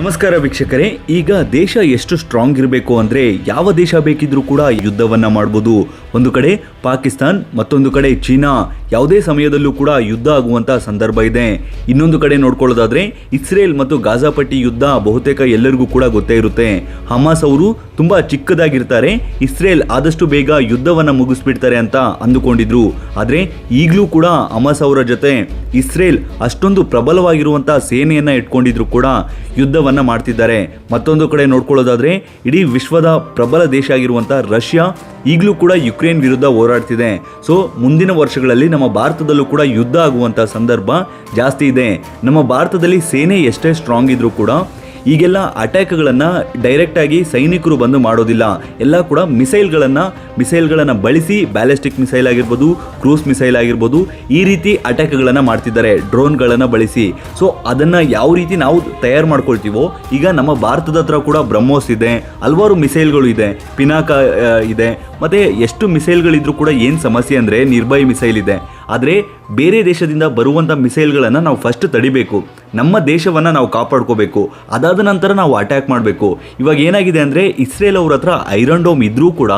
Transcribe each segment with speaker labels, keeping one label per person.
Speaker 1: ನಮಸ್ಕಾರ ವೀಕ್ಷಕರೇ, ಈಗ ದೇಶ ಎಷ್ಟು ಸ್ಟ್ರಾಂಗ್ ಇರಬೇಕು ಅಂದ್ರೆ ಯಾವ ದೇಶ ಬೇಕಿದ್ರೂ ಕೂಡ ಯುದ್ಧವನ್ನ ಮಾಡ್ಬೋದು. ಒಂದು ಕಡೆ ಪಾಕಿಸ್ತಾನ್, ಮತ್ತೊಂದು ಕಡೆ ಚೀನಾ, ಯಾವುದೇ ಸಮಯದಲ್ಲೂ ಕೂಡ ಯುದ್ಧ ಆಗುವಂತ ಸಂದರ್ಭ ಇದೆ. ಇನ್ನೊಂದು ಕಡೆ ನೋಡ್ಕೊಳ್ಳೋದಾದ್ರೆ ಇಸ್ರೇಲ್ ಮತ್ತು ಗಾಜಾಪಟ್ಟಿ ಯುದ್ಧ ಬಹುತೇಕ ಎಲ್ಲರಿಗೂ ಕೂಡ ಗೊತ್ತೇ ಇರುತ್ತೆ. ಹಮಾಸ್ ಅವರು ತುಂಬಾ ಚಿಕ್ಕದಾಗಿರ್ತಾರೆ, ಇಸ್ರೇಲ್ ಆದಷ್ಟು ಬೇಗ ಯುದ್ಧವನ್ನ ಮುಗಿಸ್ಬಿಡ್ತಾರೆ ಅಂತ ಅಂದುಕೊಂಡಿದ್ರು. ಆದ್ರೆ ಈಗಲೂ ಕೂಡ ಹಮಾಸ್ ಅವರ ಜೊತೆ ಇಸ್ರೇಲ್ ಅಷ್ಟೊಂದು ಪ್ರಬಲವಾಗಿರುವಂತಹ ಸೇನೆಯನ್ನ ಇಟ್ಕೊಂಡಿದ್ರು ಕೂಡ ಯುದ್ಧವನ್ನ ಮಾಡ್ತಿದ್ದಾರೆ. ಮತ್ತೊಂದು ಕಡೆ ನೋಡ್ಕೊಳ್ಳೋದಾದ್ರೆ, ಇಡೀ ವಿಶ್ವದ ಪ್ರಬಲ ದೇಶ ಆಗಿರುವಂತಹ ರಷ್ಯಾ ಈಗಲೂ ಕೂಡ ಯುಕ್ರೇನ್ ವಿರುದ್ಧ ಹೋರಾಡ್ತಿದೆ. ಸೊ ಮುಂದಿನ ವರ್ಷಗಳಲ್ಲಿ ನಮ್ಮ ಭಾರತದಲ್ಲೂ ಕೂಡ ಯುದ್ಧ ಆಗುವಂತಹ ಸಂದರ್ಭ ಜಾಸ್ತಿ ಇದೆ. ನಮ್ಮ ಭಾರತದಲ್ಲಿ ಸೇನೆ ಎಷ್ಟೇ ಸ್ಟ್ರಾಂಗ್ ಇದ್ರೂ ಕೂಡ ಈಗೆಲ್ಲ ಅಟ್ಯಾಕ್ಗಳನ್ನು ಡೈರೆಕ್ಟಾಗಿ ಸೈನಿಕರು ಬಂದು ಮಾಡೋದಿಲ್ಲ. ಎಲ್ಲ ಕೂಡ ಮಿಸೈಲ್ಗಳನ್ನು ಮಿಸೈಲ್ಗಳನ್ನು ಬಳಸಿ ಬ್ಯಾಲಿಸ್ಟಿಕ್ ಮಿಸೈಲ್ ಆಗಿರ್ಬೋದು, ಕ್ರೂಸ್ ಮಿಸೈಲ್ ಆಗಿರ್ಬೋದು ಈ ರೀತಿ ಅಟ್ಯಾಕ್ಗಳನ್ನು ಮಾಡ್ತಿದ್ದಾರೆ, ಡ್ರೋನ್ಗಳನ್ನು ಬಳಸಿ. ಸೊ ಅದನ್ನು ಯಾವ ರೀತಿ ನಾವು ತಯಾರು ಮಾಡ್ಕೊಳ್ತೀವೋ, ಈಗ ನಮ್ಮ ಭಾರತದ ಹತ್ರ ಕೂಡ ಬ್ರಹ್ಮೋಸ್ ಇದೆ, ಹಲವಾರು ಮಿಸೈಲ್ಗಳು ಇದೆ, ಪಿನಾಕ ಇದೆ. ಮತ್ತು ಎಷ್ಟು ಮಿಸೈಲ್ಗಳಿದ್ರೂ ಕೂಡ ಏನು ಸಮಸ್ಯೆ ಅಂದರೆ ನಿರ್ಭಯ ಮಿಸೈಲ್ ಇದೆ. ಆದರೆ ಬೇರೆ ದೇಶದಿಂದ ಬರುವಂಥ ಮಿಸೈಲ್ಗಳನ್ನು ನಾವು ಫಸ್ಟ್ ತಡಿಬೇಕು. ನಮ್ಮ ದೇಶವನ್ನು ನಾವು ಕಾಪಾಡ್ಕೋಬೇಕು. ಅದಾದ ನಂತರ ನಾವು ಅಟ್ಯಾಕ್ ಮಾಡಬೇಕು. ಇವಾಗ ಏನಾಗಿದೆ ಅಂದರೆ ಇಸ್ರೇಲ್ ಅವ್ರ ಹತ್ರ ಐರನ್ ಡೋಮ್ ಇದ್ರೂ ಕೂಡ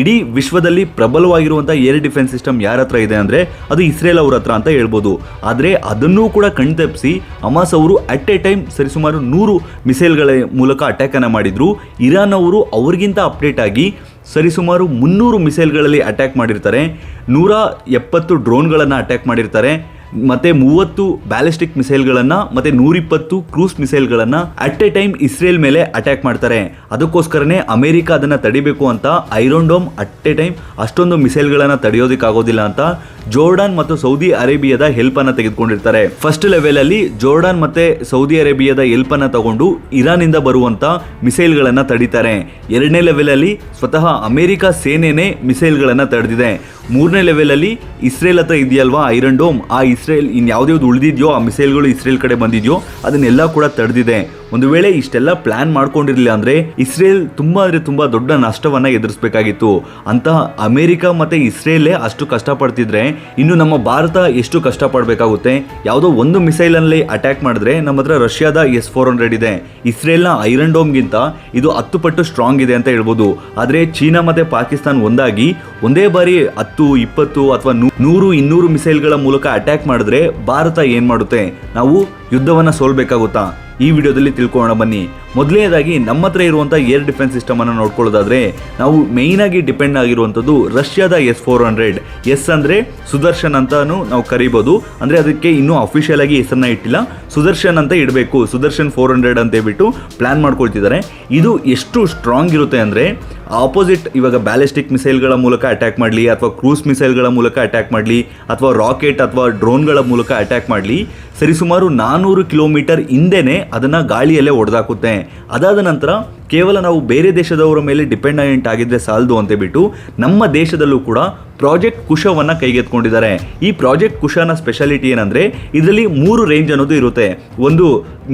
Speaker 1: ಇಡೀ ವಿಶ್ವದಲ್ಲಿ ಪ್ರಬಲವಾಗಿರುವಂಥ ಏರ್ ಡಿಫೆನ್ಸ್ ಸಿಸ್ಟಮ್ ಯಾರ ಹತ್ರ ಇದೆ ಅಂದರೆ ಅದು ಇಸ್ರೇಲ್ ಅವ್ರ ಹತ್ರ ಅಂತ ಹೇಳ್ಬೋದು. ಆದರೆ ಅದನ್ನೂ ಕೂಡ ಕಣ್ತಪ್ಪಿಸಿ ಅಮಾಸ್ ಅವರು ಅಟ್ ಎ ಟೈಮ್ ಸರಿಸುಮಾರು ನೂರು ಮಿಸೈಲ್ಗಳ ಮೂಲಕ ಅಟ್ಯಾಕನ್ನು ಮಾಡಿದ್ರು. ಇರಾನ್ ಅವರು ಅವ್ರಿಗಿಂತ ಅಪ್ಡೇಟ್ ಆಗಿ ಸರಿಸುಮಾರು ಮುನ್ನೂರು ಮಿಸೈಲ್ಗಳಲ್ಲಿ ಅಟ್ಯಾಕ್ ಮಾಡಿರ್ತಾರೆ. ನೂರ ಎಪ್ಪತ್ತು ಡ್ರೋನ್ಗಳನ್ನು ಅಟ್ಯಾಕ್ ಮಾಡಿರ್ತಾರೆ. ಮತ್ತೆ ಮೂವತ್ತು ಬ್ಯಾಲಿಸ್ಟಿಕ್ ಮಿಸೈಲ್ಗಳನ್ನು, ಮತ್ತೆ ನೂರಿಪ್ಪತ್ತು ಕ್ರೂಸ್ ಮಿಸೈಲ್ಗಳನ್ನು ಅಟ್ ಎ ಟೈಮ್ ಇಸ್ರೇಲ್ ಮೇಲೆ ಅಟ್ಯಾಕ್ ಮಾಡ್ತಾರೆ. ಅದಕ್ಕೋಸ್ಕರನೇ ಅಮೆರಿಕ ಅದನ್ನು ತಡಿಬೇಕು ಅಂತ iron dome at a time ಅಷ್ಟೊಂದು ಮಿಸೈಲ್ಗಳನ್ನು ತಡೆಯೋದಕ್ಕಾಗೋದಿಲ್ಲ ಅಂತ ಜೋರ್ಡಾನ್ ಮತ್ತು ಸೌದಿ ಅರೇಬಿಯಾದ ಹೆಲ್ಪ್ ಅನ್ನ ತೆಗೆದುಕೊಂಡಿರ್ತಾರೆ. ಫಸ್ಟ್ ಲೆವೆಲ್ ಅಲ್ಲಿ ಜೋರ್ಡಾನ್ ಮತ್ತೆ ಸೌದಿ ಅರೇಬಿಯಾದ ಹೆಲ್ಪ್ ಅನ್ನ ತಗೊಂಡು ಇರಾನ್ ಇಂದ ಬರುವಂತ ಮಿಸೈಲ್ಗಳನ್ನ ತಡಿತಾರೆ. ಎರಡನೇ ಲೆವೆಲ್ ಅಲ್ಲಿ ಸ್ವತಃ ಅಮೆರಿಕ ಸೇನೆನೇ ಮಿಸೈಲ್ಗಳನ್ನ ತಡೆದಿದೆ. ಮೂರನೇ ಲೆವೆಲಲ್ಲಿ ಇಸ್ರೇಲ್ ಹತ್ರ ಇದೆಯಲ್ವಾ, ಐರನ್ ಡೋಮ್? ಆ ಇಸ್ರೇಲ್ ಇನ್ ಯಾವ್ದ್ಯಾವ್ದು ಉಳಿದಿದೆಯೋ, ಆ ಮಿಸೈಲ್ಗಳು ಇಸ್ರೇಲ್ ಕಡೆ ಬಂದಿದೆಯೋ, ಅದನ್ನೆಲ್ಲ ಕೂಡ ತಡೆದಿದೆ. ಒಂದು ವೇಳೆ ಇಷ್ಟೆಲ್ಲ ಪ್ಲಾನ್ ಮಾಡ್ಕೊಂಡಿರಲಿಲ್ಲ ಅಂದ್ರೆ ಇಸ್ರೇಲ್ ತುಂಬಾ ಅಂದ್ರೆ ತುಂಬಾ ದೊಡ್ಡ ನಷ್ಟವನ್ನ ಎದುರಿಸಬೇಕಾಗಿತ್ತು. ಅಂತ ಅಮೆರಿಕ ಮತ್ತೆ ಇಸ್ರೇಲೇ ಅಷ್ಟು ಕಷ್ಟಪಡ್ತಿದ್ರೆ ಇನ್ನು ನಮ್ಮ ಭಾರತ ಎಷ್ಟು ಕಷ್ಟಪಡಬೇಕಾಗುತ್ತೆ? ಯಾವುದೋ ಒಂದು ಮಿಸೈಲ್ ಅಲ್ಲಿ ಅಟ್ಯಾಕ್ ಮಾಡಿದ್ರೆ ನಮ್ಮ ಹತ್ರ ರಷ್ಯಾದ ಎಸ್ ಫೋರ್ ಹಂಡ್ರೆಡ್ ಇದೆ. ಇಸ್ರೇಲ್ನ ಐರನ್ ಡೋಮ್ಗಿಂತ ಇದು ಹತ್ತು ಪಟ್ಟು ಸ್ಟ್ರಾಂಗ್ ಇದೆ ಅಂತ ಹೇಳ್ಬೋದು. ಆದರೆ ಚೀನಾ ಮತ್ತೆ ಪಾಕಿಸ್ತಾನ್ ಒಂದಾಗಿ ಒಂದೇ ಬಾರಿ ಹತ್ತು, ಇಪ್ಪತ್ತು ಅಥವಾ ನೂರು, ಇನ್ನೂರು ಮಿಸೈಲ್ಗಳ ಮೂಲಕ ಅಟ್ಯಾಕ್ ಮಾಡಿದ್ರೆ ಭಾರತ ಏನ್ ಮಾಡುತ್ತೆ? ನಾವು ಯುದ್ಧವನ್ನ ಸೋಲ್ಬೇಕಾಗುತ್ತಾ? ಈ ವಿಡಿಯೋದಲ್ಲಿ ತಿಳ್ಕೊಳ್ಳೋಣ ಬನ್ನಿ. ಮೊದಲನೇದಾಗಿ ನಮ್ಮ ಹತ್ರ ಇರುವಂಥ ಏರ್ ಡಿಫೆನ್ಸ್ ಸಿಸ್ಟಮ್ ಅನ್ನು ನೋಡ್ಕೊಳ್ಳೋದಾದ್ರೆ, ನಾವು ಮೇಯ್ನ್ ಆಗಿ ಡಿಪೆಂಡ್ ಆಗಿರುವಂಥದ್ದು ರಷ್ಯಾದ ಎಸ್ ಫೋರ್ ಹಂಡ್ರೆಡ್. ಎಸ್ ಅಂದ್ರೆ ಸುದರ್ಶನ್ ಅಂತಾನು ನಾವು ಕರಿಬೋದು. ಅಂದ್ರೆ ಅದಕ್ಕೆ ಇನ್ನೂ ಅಫಿಷಿಯಲ್ ಆಗಿ ಹೆಸರನ್ನ ಇಟ್ಟಿಲ್ಲ. ಸುದರ್ಶನ್ ಅಂತ ಇಡಬೇಕು. ಸುದರ್ಶನ್ ಫೋರ್ ಹಂಡ್ರೆಡ್ ಅಂತ ಹೇಳ್ಬಿಟ್ಟು ಪ್ಲ್ಯಾನ್ ಮಾಡ್ಕೊಳ್ತಿದ್ದಾರೆ. ಇದು ಎಷ್ಟು ಸ್ಟ್ರಾಂಗ್ ಇರುತ್ತೆ ಅಂದ್ರೆ ಆಪೋಸಿಟ್ ಇವಾಗ ಬ್ಯಾಲಿಸ್ಟಿಕ್ ಮಿಸೈಲ್ಗಳ ಮೂಲಕ ಅಟ್ಯಾಕ್ ಮಾಡಲಿ, ಅಥವಾ ಕ್ರೂಸ್ ಮಿಸೈಲ್ಗಳ ಮೂಲಕ ಅಟ್ಯಾಕ್ ಮಾಡಲಿ, ಅಥವಾ ರಾಕೆಟ್ ಅಥವಾ ಡ್ರೋನ್ಗಳ ಮೂಲಕ ಅಟ್ಯಾಕ್ ಮಾಡಲಿ, ಸರಿಸುಮಾರು ನಾನ್ನೂರು ಕಿಲೋಮೀಟರ್ ಹಿಂದೆನೆ ಅದನ್ನು ಗಾಳಿಯಲ್ಲೇ ಹೊಡೆದಾಕುತ್ತೆ ಅದಾದ ನಂತರ ಕೇವಲ ನಾವು ಬೇರೆ ದೇಶದವರ ಮೇಲೆ ಡಿಪೆಂಡೆಂಟ್ ಆಗಿದ್ದರೆ ಸಾಲದು ಅಂತ ಬಿಟ್ಟು ನಮ್ಮ ದೇಶದಲ್ಲೂ ಕೂಡ ಪ್ರಾಜೆಕ್ಟ್ ಕುಶವನ್ನ ಕೈಗೆತ್ಕೊಂಡಿದ್ದಾರೆ ಈ ಪ್ರಾಜೆಕ್ಟ್ ಕುಶನ ಸ್ಪೆಷಾಲಿಟಿ ಏನಂದ್ರೆ, ಇದರಲ್ಲಿ ಮೂರು ರೇಂಜ್ ಅನ್ನೋದು ಇರುತ್ತೆ. ಒಂದು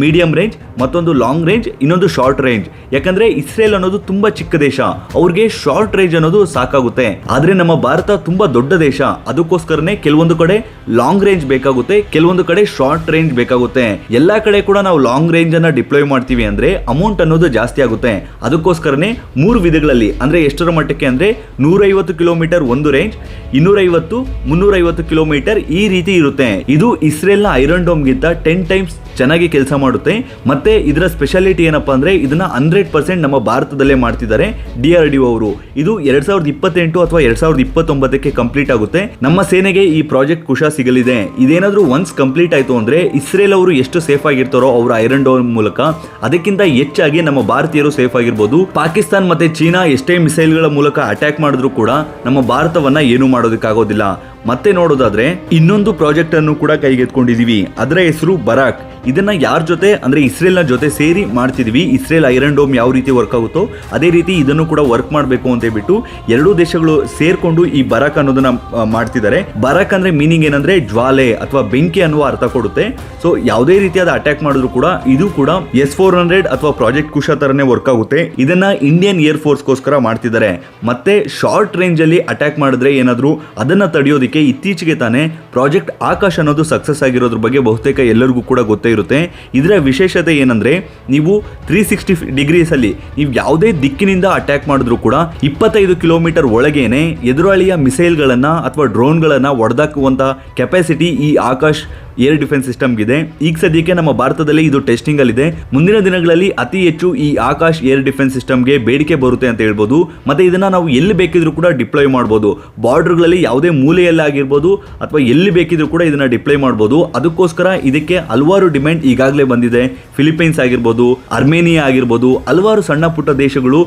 Speaker 1: ಮೀಡಿಯಂ ರೇಂಜ್, ಮತ್ತೊಂದು ಲಾಂಗ್ ರೇಂಜ್, ಇನ್ನೊಂದು ಶಾರ್ಟ್ ರೇಂಜ್. ಯಾಕಂದ್ರೆ ಇಸ್ರೇಲ್ ಅನ್ನೋದು ತುಂಬಾ ಚಿಕ್ಕ ದೇಶ. ಅವ್ರಿಗೆ ಶಾರ್ಟ್ ರೇಂಜ್ ಅನ್ನೋದು ಸಾಕಾಗುತ್ತೆ. ಆದರೆ ನಮ್ಮ ಭಾರತ ತುಂಬಾ ದೊಡ್ಡ ದೇಶ. ಅದಕ್ಕೋಸ್ಕರನೇ ಕೆಲವೊಂದು ಕಡೆ ಲಾಂಗ್ ರೇಂಜ್ ಬೇಕಾಗುತ್ತೆ, ಕೆಲವೊಂದು ಕಡೆ ಶಾರ್ಟ್ ರೇಂಜ್ ಬೇಕಾಗುತ್ತೆ. ಎಲ್ಲಾ ಕಡೆ ಕೂಡ ನಾವು ಲಾಂಗ್ ರೇಂಜ್ ಅನ್ನ ಡಿಪ್ಲೋಯ್ ಮಾಡ್ತೀವಿ ಅಂದ್ರೆ ಅಮೌಂಟ್ ಅನ್ನೋದು ಜಾಸ್ತಿ ಆಗುತ್ತೆ. ಅದಕ್ಕೋಸ್ಕರನೇ ಮೂರು ವಿಧಗಳಲ್ಲಿ, ಅಂದ್ರೆ ಎಷ್ಟರ ಮಟ್ಟಕ್ಕೆ ಅಂದ್ರೆ ನೂರೈವತ್ತು ಕಿಲೋಮೀಟರ್ ಒಂದು ರೇಂಜ್ ಇನ್ನೂರೈವತ್ತು, ಮುನ್ನೂರೈವತ್ತು ಕಿಲೋಮೀಟರ್ ಈ ರೀತಿ ಇರುತ್ತೆ. ಇದು ಇಸ್ರೇಲ್ನ ಐರನ್ ಡೋಮ್ಗಿಂತ ಟೆನ್ ಟೈಮ್ಸ್ ಚೆನ್ನಾಗಿ ಕೆಲಸ ಮಾಡುತ್ತೆ. ಮತ್ತೆ ಇದರ ಸ್ಪೆಷಾಲಿಟಿ ಏನಪ್ಪಾ ಅಂದ್ರೆ ಇದನ್ನ ಹಂಡ್ರೆಡ್ ಪರ್ಸೆಂಟ್ ನಮ್ಮ ಭಾರತದಲ್ಲೇ ಮಾಡ್ತಿದ್ದಾರೆ ಡಿ ಆರ್ ಡಿ ಅವರು. ಇದು ಎರಡ್ ಸಾವಿರದ ಇಪ್ಪತ್ತೆಂಟು ಅಥವಾ ಎರಡ್ ಸಾವಿರದ ಇಪ್ಪತ್ತೊಂಬತ್ತಕ್ಕೆ ಕಂಪ್ಲೀಟ್ ಆಗುತ್ತೆ. ನಮ್ಮ ಸೇನೆಗೆ ಈ ಪ್ರಾಜೆಕ್ಟ್ ಕುಶ ಸಿಗಲಿದೆ. ಇದೇನಾದ್ರೂ ಒನ್ಸ್ ಕಂಪ್ಲೀಟ್ ಆಯ್ತು ಅಂದ್ರೆ ಇಸ್ರೇಲ್ ಅವರು ಎಷ್ಟು ಸೇಫ್ ಆಗಿರ್ತಾರೋ ಅವರ ಐರನ್ ಡೋಮ್ ಮೂಲಕ ಅದಕ್ಕಿಂತ ಹೆಚ್ಚಾಗಿ ನಮ್ಮ ಭಾರತೀಯರು ಸೇಫ್ ಆಗಿರ್ಬೋದು. ಪಾಕಿಸ್ತಾನ್ ಮತ್ತೆ ಚೀನಾ ಎಷ್ಟೇ ಮಿಸೈಲ್ಗಳ ಮೂಲಕ ಅಟ್ಯಾಕ್ ಮಾಡಿದ್ರು ಕೂಡ ನಮ್ಮ ಭಾರತವನ್ನ ಏನು ಮಾಡೋದಕ್ಕಾಗೋದಿಲ್ಲ. ಮತ್ತೆ ನೋಡೋದಾದ್ರೆ ಇನ್ನೊಂದು ಪ್ರಾಜೆಕ್ಟ್ ಅನ್ನು ಕೂಡ ಕೈಗೆತ್ಕೊಂಡಿದೀವಿ. ಅದರ ಹೆಸರು ಬರಾಕ್. ಇದನ್ನ ಯಾರ ಜೊತೆ, ಅಂದ್ರೆ ಇಸ್ರೇಲ್ನ ಜೊತೆ ಸೇರಿ ಮಾಡ್ತಿದೀವಿ. ಇಸ್ರೇಲ್ ಐರನ್ ಡೋಮ್ ಯಾವ ರೀತಿ ವರ್ಕ್ ಆಗುತ್ತೋ, ಅದೇ ರೀತಿ ಇದನ್ನು ಕೂಡ ವರ್ಕ್ ಮಾಡಬೇಕು ಅಂತ ಹೇಳ್ಬಿಟ್ಟು ಎರಡೂ ದೇಶಗಳು ಸೇರ್ಕೊಂಡು ಈ ಬರಾಕ್ ಅನ್ನೋದನ್ನ ಮಾಡ್ತಿದ್ದಾರೆ. ಬರಾಕ್ ಅಂದ್ರೆ ಮೀನಿಂಗ್ ಏನಂದ್ರೆ ಜ್ವಾಲೆ ಅಥವಾ ಬೆಂಕಿ ಅನ್ನುವ ಅರ್ಥ ಕೊಡುತ್ತೆ. ಸೊ ಯಾವುದೇ ರೀತಿಯಾದ ಅಟ್ಯಾಕ್ ಮಾಡಿದ್ರು ಕೂಡ ಇದು ಕೂಡ ಎಸ್ ಫೋರ್ ಹಂಡ್ರೆಡ್ ಅಥವಾ ಪ್ರಾಜೆಕ್ಟ್ ಕುಶ ತರನೇ ವರ್ಕ್ ಆಗುತ್ತೆ. ಇದನ್ನ ಇಂಡಿಯನ್ ಏರ್ ಫೋರ್ಸ್ ಗೋಸ್ಕರ ಮಾಡ್ತಿದ್ದಾರೆ. ಮತ್ತೆ ಶಾರ್ಟ್ ರೇಂಜ್ ಅಲ್ಲಿ ಅಟ್ಯಾಕ್ ಮಾಡಿದ್ರೆ ಏನಾದ್ರು ಅದನ್ನ ತಡೆಯೋದಿಕ್ಕೆ ಸದ್ಯಕ್ಕೆ ಇತ್ತೀಚೆಗೆ ತಾನೇ ಪ್ರಾಜೆಕ್ಟ್ ಆಕಾಶ್ ಅನ್ನೋದು ಸಕ್ಸಸ್ ಆಗಿರೋದ್ರ ಬಗ್ಗೆ ಬಹುತೇಕ ಎಲ್ಲರಿಗೂ ಕೂಡ ಗೊತ್ತೇ ಇರುತ್ತೆ. ಇದರ ವಿಶೇಷತೆ ಏನಂದ್ರೆ ನೀವು ತ್ರೀ ಸಿಕ್ಸ್ಟಿ ಡಿಗ್ರೀಸಲ್ಲಿ ನೀವು ಯಾವುದೇ ದಿಕ್ಕಿನಿಂದ ಅಟ್ಯಾಕ್ ಮಾಡಿದ್ರು ಕೂಡ ಇಪ್ಪತ್ತೈದು ಕಿಲೋಮೀಟರ್ ಒಳಗೇನೆ ಎದುರಾಳಿಯ ಮಿಸೈಲ್ಗಳನ್ನು ಅಥವಾ ಡ್ರೋನ್ಗಳನ್ನು ಒಡೆದಾಕುವಂಥ ಕೆಪಾಸಿಟಿ ಈ ಆಕಾಶ್ ಏರ್ ಡಿಫೆನ್ಸ್ ಸಿಸ್ಟಮ್ಗಿದೆ ಈಗ ಸದ್ಯಕ್ಕೆ ನಮ್ಮ ಭಾರತದಲ್ಲಿ ಇದು ಟೆಸ್ಟಿಂಗ್ ಅಲ್ಲಿದೆ. ಮುಂದಿನ ದಿನಗಳಲ್ಲಿ ಅತಿ ಹೆಚ್ಚು ಈ ಆಕಾಶ್ ಏರ್ ಡಿಫೆನ್ಸ್ ಸಿಸ್ಟಮ್ಗೆ ಬೇಡಿಕೆ ಬರುತ್ತೆ ಅಂತ ಹೇಳ್ಬೋದು. ಮತ್ತೆ ಇದನ್ನ ನಾವು ಎಲ್ಲಿ ಬೇಕಿದ್ರು ಕೂಡ ಡಿಪ್ಲಾಯ್ ಮಾಡ್ಬೋದು. ಬಾರ್ಡರ್ಗಳಲ್ಲಿ ಯಾವುದೇ ಮೂಲೆಯಲ್ಲಿ ಆಗಿರ್ಬೋದು ಅಥವಾ ಎಲ್ಲಿ ಬೇಕಿದ್ರು ಕೂಡ ಇದನ್ನ ಡಿಪ್ಲಾಯ್ ಮಾಡಬಹುದು ಅದಕ್ಕೋಸ್ಕರ ಇದಕ್ಕೆ ಹಲವಾರು ಡಿಮ್ಯಾಂಡ್ ಈಗಾಗಲೇ ಬಂದಿದೆ. ಫಿಲಿಪೈನ್ಸ್ ಆಗಿರ್ಬೋದು ಅರ್ಮೇನಿಯಾ ಆಗಿರ್ಬೋದು, ಹಲವಾರು ಸಣ್ಣ ಪುಟ್ಟ ದೇಶಗಳು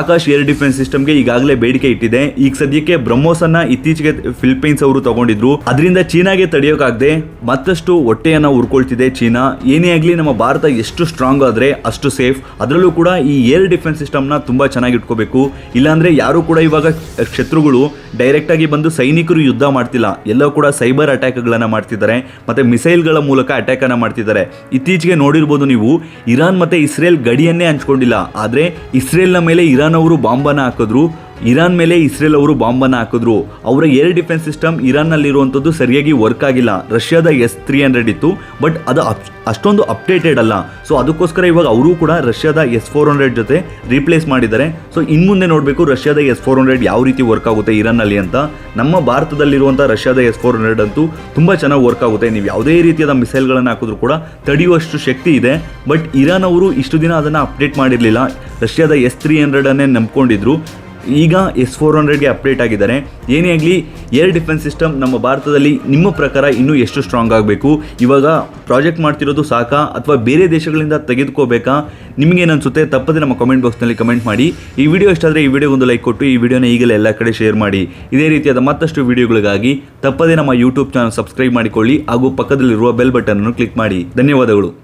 Speaker 1: ಆಕಾಶ್ ಏರ್ ಡಿಫೆನ್ಸ್ ಸಿಸ್ಟಮ್ಗೆ ಈಗಾಗಲೇ ಬೇಡಿಕೆ ಇಟ್ಟಿದೆ. ಈಗ ಸದ್ಯಕ್ಕೆ ಬ್ರಹ್ಮೋಸ್ ಅನ್ನ ಇತ್ತೀಚೆಗೆ ಫಿಲಿಪೈನ್ಸ್ ಅವರು ತಗೊಂಡಿದ್ರು. ಅದರಿಂದ ಚೀನಾಗೆ ತಡೆಯೋಕ್ಕಾಗದೆ ಮತ್ತಷ್ಟು ಹೊಟ್ಟೆಯನ್ನು ಉರ್ಕೊಳ್ತಿದೆ ಚೀನಾ. ಏನೇ ಆಗಲಿ ನಮ್ಮ ಭಾರತ ಎಷ್ಟು ಸ್ಟ್ರಾಂಗ್ ಆದರೆ ಅಷ್ಟು ಸೇಫ್ ಅದರಲ್ಲೂ ಕೂಡ ಈ ಏರ್ ಡಿಫೆನ್ಸ್ ಸಿಸ್ಟಮ್ನ ತುಂಬ ಚೆನ್ನಾಗಿ ಇಟ್ಕೋಬೇಕು. ಇಲ್ಲಾಂದರೆ ಯಾರು ಕೂಡ ಇವಾಗ ಶತ್ರುಗಳು ಡೈರೆಕ್ಟಾಗಿ ಬಂದು ಸೈನಿಕರು ಯುದ್ಧ ಮಾಡ್ತಿಲ್ಲ. ಎಲ್ಲವೂ ಕೂಡ ಸೈಬರ್ ಅಟ್ಯಾಕ್ಗಳನ್ನು ಮಾಡ್ತಿದ್ದಾರೆ. ಮತ್ತು ಮಿಸೈಲ್ಗಳ ಮೂಲಕ ಅಟ್ಯಾಕನ್ನು ಮಾಡ್ತಿದ್ದಾರೆ. ಇತ್ತೀಚೆಗೆ ನೋಡಿರ್ಬೋದು ನೀವು, ಇರಾನ್ ಮತ್ತು ಇಸ್ರೇಲ್ ಗಡಿಯನ್ನೇ ಹಂಚ್ಕೊಂಡಿಲ್ಲ. ಆದರೆ ಇಸ್ರೇಲ್ನ ಮೇಲೆ ಇರಾನ್ ಅವರು ಬಾಂಬನ್ನು ಹಾಕಿದ್ರು. ಇರಾನ್ ಮೇಲೆ ಇಸ್ರೇಲ್ ಅವರು ಬಾಂಬನ್ನು ಹಾಕಿದ್ರು. ಅವರ ಏರ್ ಡಿಫೆನ್ಸ್ ಸಿಸ್ಟಮ್ ಇರಾನ್ನಲ್ಲಿರುವಂಥದ್ದು ಸರಿಯಾಗಿ ವರ್ಕ್ ಆಗಿಲ್ಲ. ರಷ್ಯಾದ ಎಸ್ ತ್ರೀ ಹಂಡ್ರೆಡ್ ಇತ್ತು, ಬಟ್ ಅದು ಅಷ್ಟೊಂದು ಅಪ್ಡೇಟೆಡ್ ಅಲ್ಲ. ಸೊ, ಅದಕ್ಕೋಸ್ಕರ ಇವಾಗ ಅವರು ಕೂಡ ರಷ್ಯಾದ ಎಸ್ ಫೋರ್ ಹಂಡ್ರೆಡ್ ಜೊತೆ ರೀಪ್ಲೇಸ್ ಮಾಡಿದ್ದಾರೆ. ಸೊ ಇನ್ನು ಮುಂದೆ ನೋಡಬೇಕು ರಷ್ಯಾದ ಎಸ್ ಫೋರ್ ಹಂಡ್ರೆಡ್ ಯಾವ ರೀತಿ ವರ್ಕ್ ಆಗುತ್ತೆ ಇರಾನ್ನಲ್ಲಿ ಅಂತ. ನಮ್ಮ ಭಾರತದಲ್ಲಿರುವಂಥ ರಷ್ಯಾದ ಎಸ್ ಫೋರ್ ಹಂಡ್ರೆಡ್ ಅಂತೂ ತುಂಬ ಚೆನ್ನಾಗಿ ವರ್ಕ್ ಆಗುತ್ತೆ. ನೀವು ಯಾವುದೇ ರೀತಿಯಾದ ಮಿಸೈಲ್ಗಳನ್ನು ಹಾಕಿದ್ರು ಕೂಡ ತಡೆಯುವಷ್ಟು ಶಕ್ತಿ ಇದೆ. ಬಟ್ ಇರಾನ್ ಅವರು ಇಷ್ಟು ದಿನ ಅದನ್ನು ಅಪ್ಡೇಟ್ ಮಾಡಿರಲಿಲ್ಲ. ರಷ್ಯಾದ ಎಸ್ ತ್ರೀ ಹಂಡ್ರೆಡನ್ನೇ ನಂಬ್ಕೊಂಡಿದ್ರು. ಈಗ ಎಸ್ ಫೋರ್ ಹಂಡ್ರೆಡ್ಗೆ ಅಪ್ಡೇಟ್ ಆಗಿದ್ದಾರೆ. ಏನೇ ಆಗಲಿ ಏರ್ ಡಿಫೆನ್ಸ್ ಸಿಸ್ಟಮ್ ನಮ್ಮ ಭಾರತದಲ್ಲಿ ನಿಮ್ಮ ಪ್ರಕಾರ ಇನ್ನೂ ಎಷ್ಟು ಸ್ಟ್ರಾಂಗ್ ಆಗಬೇಕು? ಇವಾಗ ಪ್ರಾಜೆಕ್ಟ್ ಮಾಡ್ತಿರೋದು ಸಾಕಾ? ಅಥವಾ ಬೇರೆ ದೇಶಗಳಿಂದ ತೆಗೆದುಕೋಬೇಕಾ? ನಿಮಗೇನು ಅನಿಸುತ್ತೆ ತಪ್ಪದೆ ನಮ್ಮ ಕಮೆಂಟ್ ಬಾಕ್ಸ್ನಲ್ಲಿ ಕಮೆಂಟ್ ಮಾಡಿ. ಈ ವಿಡಿಯೋ ಇಷ್ಟ ಈ ಈ ವಿಡಿಯೋಗೊಂದು ಲೈಕ್ ಕೊಟ್ಟು, ಈ ವಿಡಿಯೋನ ಈಗಲೇ ಎಲ್ಲ ಕಡೆ ಶೇರ್ ಮಾಡಿ. ಇದೇ ರೀತಿಯಾದ ಮತ್ತಷ್ಟು ವಿಡಿಯೋಗಳಿಗಾಗಿ ತಪ್ಪದೆ ನಮ್ಮ ಯೂಟ್ಯೂಬ್ ಚಾನಲ್ ಸಬ್ಸ್ಕ್ರೈಬ್ ಮಾಡಿಕೊಳ್ಳಿ. ಹಾಗೂ ಪಕ್ಕದಲ್ಲಿರುವ ಬೆಲ್ ಬಟನ್ ಅನ್ನು ಕ್ಲಿಕ್ ಮಾಡಿ. ಧನ್ಯವಾದಗಳು.